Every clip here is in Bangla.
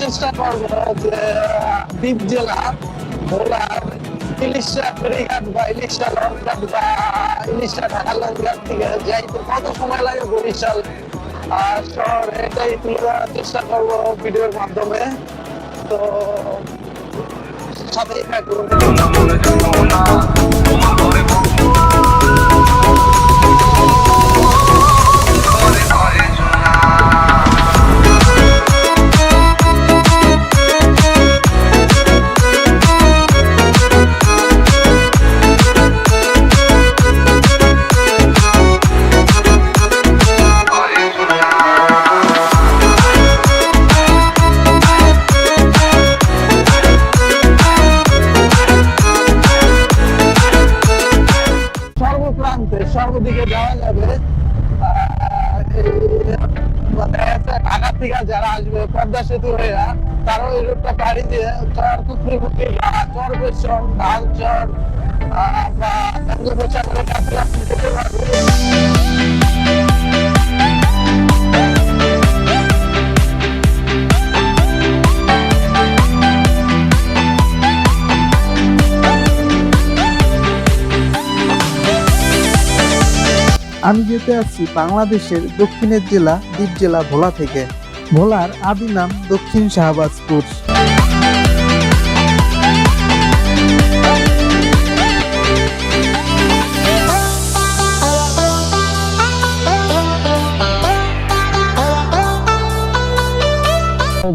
চেষ্টা করব যে দ্বীপ জেলা ভোলার ইলিশা ফেরিঘাট বা ইলিশা লঞ্চঘাট বা ইলিশা ঢাকা লঞ্চঘাট থেকে যাইতে কত সময় লাগে বরিশাল শহর? এটাই তুলে ধরার চেষ্টা করব ভিডিওর মাধ্যমে। তো থাকুন। সর্বদিকে যাওয়া যাবে মানে থেকে যারা আসবে, পদ্মা সেতু হয়ে, তারাও এই রোডটা পাড়ি দিয়ে চর কুকরিমুখী বা চর ঢাল চর বা আমি যেতে আছি বাংলাদেশের দক্ষিণের জেলা দ্বীপ জেলা ভোলা থেকে। ভোলার আদি নাম দক্ষিণ শাহবাজপুর।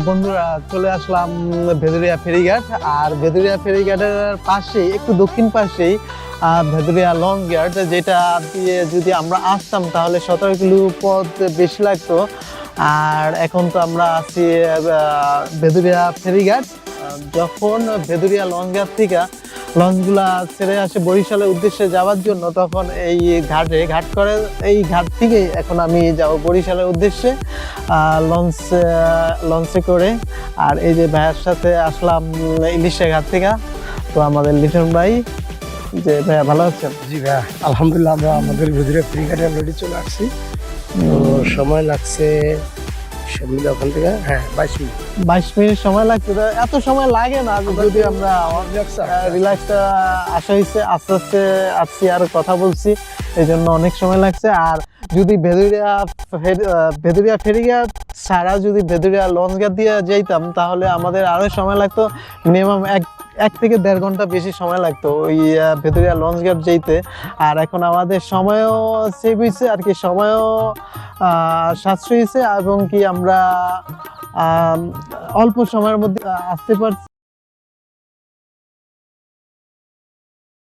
বন্ধুরা, চলে আসলাম ভেদুরিয়া ফেরিঘাট। আর ভেদুরিয়া ফেরিঘাটের পাশে একটু দক্ষিণ পাশেই ভেদুরিয়া লং গার্ড যেটা দিয়ে যদি আমরা আসতাম তাহলে সতেরো কিলো পথ বেশি লাগতো। আর এখন তো আমরা আছি ভেদুরিয়া ফেরিঘাট। যখন ভেদুরিয়া লং গার্ড থেকে লঞ্চগুলা ছেড়ে আসে বরিশালের উদ্দেশ্যে যাওয়ার জন্য, তখন এই ঘাটে ঘাট করে, এই ঘাট থেকে এখন আমি যাব বরিশালের উদ্দেশ্যে লঞ্চ লঞ্চে করে। আর এই যে ভাইয়ের সাথে আসলাম ইলিশা ঘাট থেকে, তো আমাদের লিটন ভাই, যে ভাইয়া ভালো আছেন? জি ভাইয়া, আলহামদুলিল্লাহ আমরা আমাদের ভিতরে ফ্রি কাটে অলরেডি চলে আসছি। তো সময় লাগছে মিলে ওখান থেকে হ্যাঁ বাইশ মিনিট। বাইশ মিনিট সময় লাগছে এত সময় লাগে না যদি আমরা রিল্যাক্সটা আসা হয়েছে আস্তে আস্তে আসছি আর কথা বলছি এই জন্য অনেক সময় লাগছে। আর যদি ভেদুরিয়া ভেদুরিয়া ফেরিয়া ছাড়া যদি ভেদুরিয়া লঞ্চঘাট দিয়ে যাইতাম তাহলে আমাদের আরও সময় লাগতো। মিনিমাম এক এক থেকে দেড় ঘণ্টা বেশি সময় লাগতো ওই ভেতরিয়া লঞ্চ গার্ড যেতে আর এখন আমাদের সময়ও সেভ হয়েছে আর কি সময়ও সাশ্রয় হয়েছে এবং কি আমরা অল্প সময়ের মধ্যে আসতে পারছি।